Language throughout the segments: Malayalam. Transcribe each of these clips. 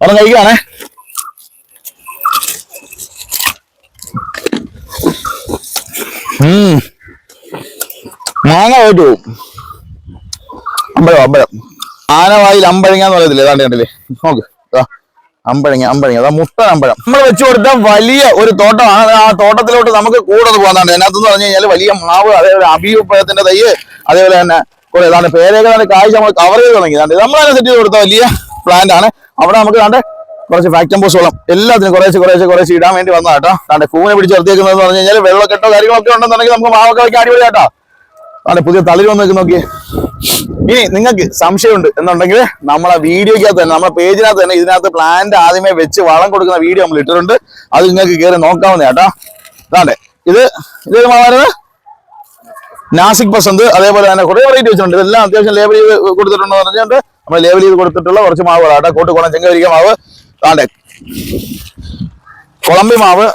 അവിടെ കഴിക്കുകയാണേ ഉം. മാങ്ങ പോയിട്ട് പോവും. അമ്പഴം അമ്പഴം. ആനവായിൽ അമ്പഴങ്ങ എന്ന് പറയത്തില്ലേ? ഏതാണ്ട് കണ്ടില്ലേ? നോക്ക്. അമ്പഴങ്ങ അമ്പഴങ്ങ. അതാ മുട്ട അമ്പഴം. നമ്മൾ വെച്ചു കൊടുത്ത വലിയ ഒരു തോട്ടമാണ്. ആ തോട്ടത്തിലോട്ട് നമുക്ക് കൂടുതൽ പോകാന്നാണ് അതിനകത്തെന്ന് പറഞ്ഞു കഴിഞ്ഞാൽ വലിയ മാവ് അതേപോലെ അഭിപ്രായത്തിന്റെ തൈ അതേപോലെ തന്നെ കുറെ ഏതാണ്ട് പേരേക്കാണ്ട് കാഴ്ച നമ്മൾ കവർ ചെയ്ത് തുടങ്ങിയതാണ് നമ്മൾ അതിനെ സെറ്റ് ചെയ്ത് കൊടുത്ത വലിയ പ്ലാന്റ് ആണ്. അവിടെ നമുക്ക് കണ്ട് കുറച്ച് ഫാക്ടംബോസോളം എല്ലാത്തിനും കുറേശ്ശെ കുറേശ്ശെ കുറേശ്ശെ ഇടാൻ വേണ്ടി വന്നതാ കേട്ടോ. കണ്ടെ കൂനെ പിടിച്ച് നിർത്തിയേക്കുന്നത് പറഞ്ഞു കഴിഞ്ഞാൽ വെള്ളക്കെട്ടോ കാര്യങ്ങളൊക്കെ ഉണ്ടെന്നുണ്ടെങ്കിൽ നമുക്ക് മാവൊക്കെ വയ്ക്കാൻ അടിപൊളി കേട്ടോ അതെ പുതിയ തളിര് വന്ന് നോക്കിയേ. ഇനി നിങ്ങൾക്ക് സംശയമുണ്ട് എന്നുണ്ടെങ്കിൽ നമ്മളെ വീഡിയോയ്ക്കകത്ത് തന്നെ നമ്മളെ പേജിനകത്ത് തന്നെ ഇതിനകത്ത് പ്ലാന്റ് ആദ്യമേ വെച്ച് വളം കൊടുക്കുന്ന വീഡിയോ നമ്മൾ ഇട്ടിട്ടുണ്ട്. അത് നിങ്ങൾക്ക് കയറി നോക്കാവുന്ന കേട്ടോ. അതാണ്ട് ഇത് ഇത് മാറുന്നത് നാസിക് പസന്ത് അതേപോലെ തന്നെ കുറേ വെറൈറ്റി വെച്ചിട്ടുണ്ട്. ഇതെല്ലാം അത്യാവശ്യം ലേബർ ചെയ്ത് കൊടുത്തിട്ടുണ്ടെന്ന് പറഞ്ഞുകൊണ്ട് നമ്മൾ ലേബൽ ചെയ്ത് കൊടുത്തിട്ടുള്ള കുറച്ച് മാവുകളാട്ടോ കോട്ടുകുളം ചെങ്കവരിക്ക മാവ്. താണ്ടെ കുളമ്പി മാവ്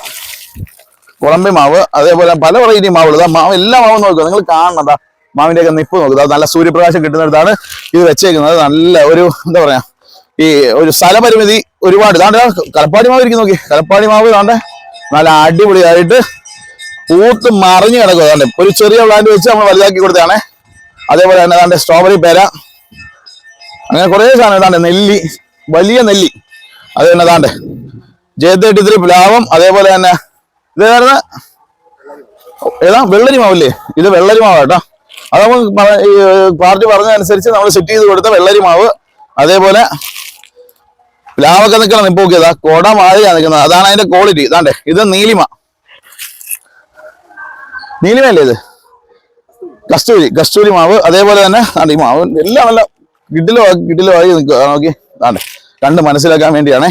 കുളമ്പി മാവ് അതേപോലെ പല വെറൈറ്റി മാവുകൾ. മാവ് എല്ലാ മാവും നോക്കുക. നിങ്ങൾ കാണണതാ മാവിന്റെ ഒക്കെ നിപ്പ് നോക്കുക. നല്ല സൂര്യപ്രകാശം കിട്ടുന്നിടത്താണ് ഇത് വെച്ചേക്കുന്നത്. നല്ല ഒരു എന്താ പറയാ ഈ ഒരു സ്ഥലപരിമിതി ഒരുപാട്. ഇതാണ്ട് കലപ്പാടി മാവ് ഇരിക്കും നോക്കി. കലപ്പാടി മാവ് ഇതാണ്ട്. നല്ല അടിപൊളിയായിട്ട് പൂത്ത് മറിഞ്ഞു കിടക്കുക. അതാണ്ട് ഒരു ചെറിയ പ്ലാന്റ് വെച്ച് നമ്മൾ വലുതാക്കി കൊടുത്തതാണേ. അതേപോലെ തന്നെ അതാണ്ട് സ്ട്രോബെറി പേര. അങ്ങനെ കുറേ സാധനം ഇതാണ്ട്. നെല്ലി. വലിയ നെല്ലി. അത് തന്നെ ഇതാണ്ട്. ജെ തേർട്ടി ത്രീ പ്ലാവും അതേപോലെ തന്നെ ഇതായിരുന്ന ഏതാ? വെള്ളരി മാവല്ലേ? ഇത് വെള്ളരി മാവ് കേട്ടോ. അത് ഈ പാർട്ടി പറഞ്ഞതനുസരിച്ച് നമ്മൾ സെറ്റ് ചെയ്ത് കൊടുത്ത വെള്ളരി മാവ്. അതേപോലെ പ്ലാവൊക്കെ നിൽക്കണം നിപ്പ് നോക്കിയതാ. കൊട മാതിരിയാണ് നിൽക്കുന്നത് അതാണ് അതിന്റെ ക്വാളിറ്റി ഇതാണ്ടേ. ഇത് നീലിമ. നീലിമയല്ലേ ഇത്? കസ്തൂരി. കസ്തൂരി മാവ്. അതേപോലെ തന്നെ ഈ മാവ്. എല്ലാം നല്ല കിട്ടിലോ ഗിഡിലോ ആയി നോക്കി. ആണ് കണ്ട് മനസ്സിലാക്കാൻ വേണ്ടിയാണേ.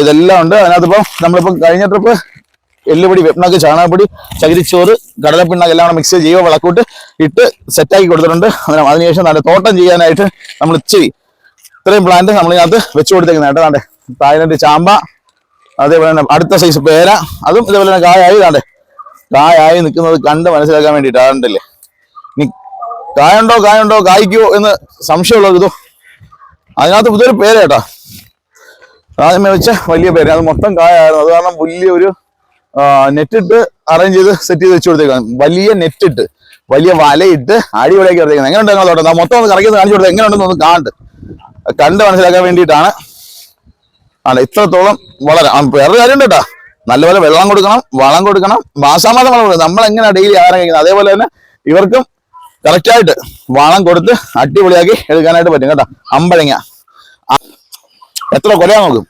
ഇതെല്ലാം ഉണ്ട്. അതിനകത്തിപ്പം നമ്മളിപ്പം കഴിഞ്ഞ ട്രിപ്പ് എല്ലുപൊടി വെപ്പിണക്ക് ചാണകപ്പൊടി ചകിരിച്ചോറ് കടലപ്പിണ്ണക്ക് എല്ലാം കൂടെ മിക്സ് ചെയ്യുക വിളക്കൂട്ട് ഇട്ട് സെറ്റാക്കി കൊടുത്തിട്ടുണ്ട്. അതിനുശേഷം നല്ല തോട്ടം ചെയ്യാനായിട്ട് നമ്മൾ ഇച്ചിരി ഇത്രയും പ്ലാന്റ് നമ്മൾ ഇതിനകത്ത് വെച്ച് കൊടുത്തേക്കുന്ന കേട്ടോ. താണ്ടെ തായ്ലൻഡ് ചാമ്പ അതേപോലെ തന്നെ അടുത്ത സൈസ് പേര അതും ഇതേപോലെ തന്നെ കായായി. താണ്ടെ കായായി നിൽക്കുന്നത് കണ്ട് മനസ്സിലാക്കാൻ വേണ്ടിയിട്ട് അതുണ്ടല്ലേ ഇനി കായുണ്ടോ കായുണ്ടോ കായ്ക്കോ എന്ന് സംശയമുള്ളത് ഇതോ. അതിനകത്ത് പുതിയൊരു പേര് കേട്ടാ. ആദ്യമേ വെച്ച വലിയ പേര്. അത് മൊത്തം കായായിരുന്നു അത് കാരണം വലിയ ഒരു നെറ്റിട്ട് അറേഞ്ച് ചെയ്ത് സെറ്റ് ചെയ്ത് വെച്ച് വലിയ നെറ്റിട്ട് വലിയ വലയിട്ട് അടിപൊളിയാക്കി എങ്ങനെ ഉണ്ടായിരുന്നു തോട്ടം ദാ മൊത്തം ഒന്ന് കറക്കി കാണിച്ചു കൊടുത്തത് എങ്ങനെ ഉണ്ടെന്ന് ഒന്ന് കാണ്ട്. കണ്ട് മനസ്സിലാക്കാൻ വേണ്ടിയിട്ടാണ്. ആണ് ഇത്രത്തോളം വളരെ വേറൊരു കാര്യം ഉണ്ട് കേട്ടോ. നല്ലപോലെ വെള്ളം കൊടുക്കണം വളം കൊടുക്കണം മാസാമാസം വളം കൊടുക്കണം. നമ്മൾ എങ്ങനെയാണ് ഡെയിലി ആഹാരം കഴിക്കുന്നത്? അതേപോലെ തന്നെ ഇവർക്കും കറക്റ്റായിട്ട് വളം കൊടുത്ത് അടിപൊളിയാക്കി എടുക്കാനായിട്ട് പറ്റും കേട്ടോ. അമ്പഴങ്ങ. എത്ര കൊലയാ നോക്കും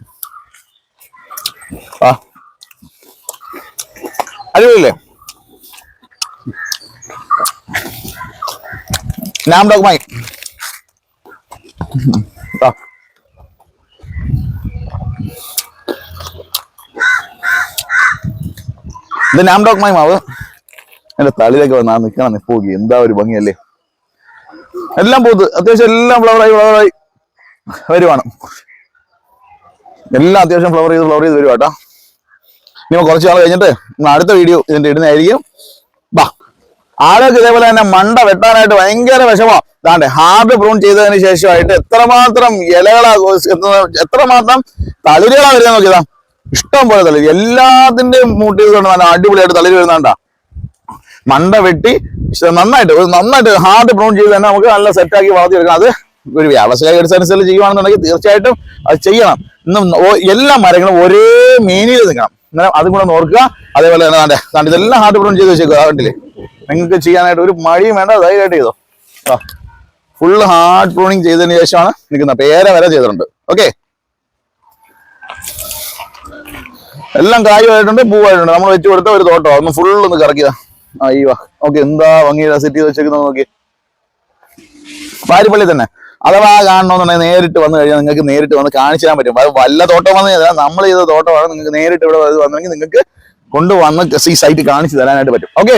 ആ. അടിപൊളിയല്ലേ? നാം ഡോക്മായി ആ. ഇത് നാംഡോക്മായി മാവ്. എന്റെ തളിയിലൊക്കെ വന്നാ നിക്കണം നിപ്പോക്കി എന്താ ഒരു ഭംഗിയല്ലേ? എല്ലാം പോത്ത്. അത്യാവശ്യം എല്ലാം ഫ്ലവറായി ഫ്ലവറായി വരുവാണ് എല്ലാം അത്യാവശ്യം ഫ്ലവർ ചെയ്ത് ഫ്ലവർ ചെയ്ത് വരുവാട്ടാ. ഇനി കുറച്ച് നാൾ കഴിഞ്ഞിട്ട് അടുത്ത വീഡിയോ ഇതിന്റെ ഇടുന്നതായിരിക്കും. ബാ. ആളുകൾക്ക് ഇതേപോലെ തന്നെ മണ്ട വെട്ടാനായിട്ട് ഭയങ്കര വിഷമോ. ഇതാണ്ട് ഹാർഡ് പ്രൂൺ ചെയ്തതിന് ശേഷമായിട്ട് എത്രമാത്രം ഇലകളാ എത്രമാത്രം തളിരുകളാ വരുന്നത് നോക്കിയതാ. ഇഷ്ടം പോലെ തളിര്. എല്ലാത്തിന്റെയും മൂട്ടി കൊണ്ട് അടിപൊളിയായിട്ട് തളിര് വരുന്നുണ്ടാ മണ്ട വെട്ടി നന്നായിട്ട് ഒരു നന്നായിട്ട് ഹാർഡ് പ്രൂൺ ചെയ്ത് തന്നെ നമുക്ക് നല്ല സെറ്റാക്കി വളർത്തിയെടുക്കാം അത് ഒരു വ്യാവസായിക അടിസ്ഥാനത്തിൽ ചെയ്യുവാണെന്നുണ്ടെങ്കിൽ തീർച്ചയായിട്ടും അത് ചെയ്യണം. ഇന്നും എല്ലാ മരങ്ങളും ഒരേ മീനിൽ നിൽക്കണം. അന്നേരം അതും കൂടെ നോക്കുക അതേപോലെ തന്നെ കണ്ടേ ദാണ്ടെ ഇതെല്ലാം ഹാർഡ് പ്രൂൺ ചെയ്ത് വെച്ചേക്കുക. കണ്ടില്ലേ? നിങ്ങൾക്ക് ചെയ്യാനായിട്ട് ഒരു മടിയും വേണ്ട ധൈര്യമായിട്ട് ചെയ്തോ. ആ ഫുള്ള് ഹാർഡ് പ്രൂണിങ് ചെയ്തതിന് ശേഷമാണ് നിൽക്കുന്നത്. പേര വരെ ചെയ്തിട്ടുണ്ട്. ഓക്കെ എല്ലാം കായുമായിട്ടുണ്ട് പൂവായിട്ടുണ്ട്. നമ്മൾ വെച്ച് കൊടുത്ത ഒരു തോട്ടം ഒന്ന് ഫുള്ള് ഒന്ന് കറക്കിയതാ. അയ്യോ എന്താ ഭംഗിയുടെ സെറ്റ് ചെയ്ത് വെച്ചേക്കുന്നത് നോക്കി. പാരിപ്പള്ളി തന്നെ. അഥവാ കാണണമെന്നുണ്ടെങ്കിൽ നേരിട്ട് വന്നു കഴിഞ്ഞാൽ നിങ്ങൾക്ക് നേരിട്ട് വന്ന് കാണിച്ചു തരാൻ പറ്റും. വല്ല തോട്ടം വന്നു കഴിഞ്ഞാൽ നമ്മൾ ചെയ്ത തോട്ടമാണ് നിങ്ങൾക്ക് നേരിട്ട് ഇവിടെ വന്നെങ്കിൽ നിങ്ങൾക്ക് കൊണ്ടുവന്ന് ഈ സൈറ്റ് കാണിച്ചു തരാനായിട്ട് പറ്റും. ഓക്കെ?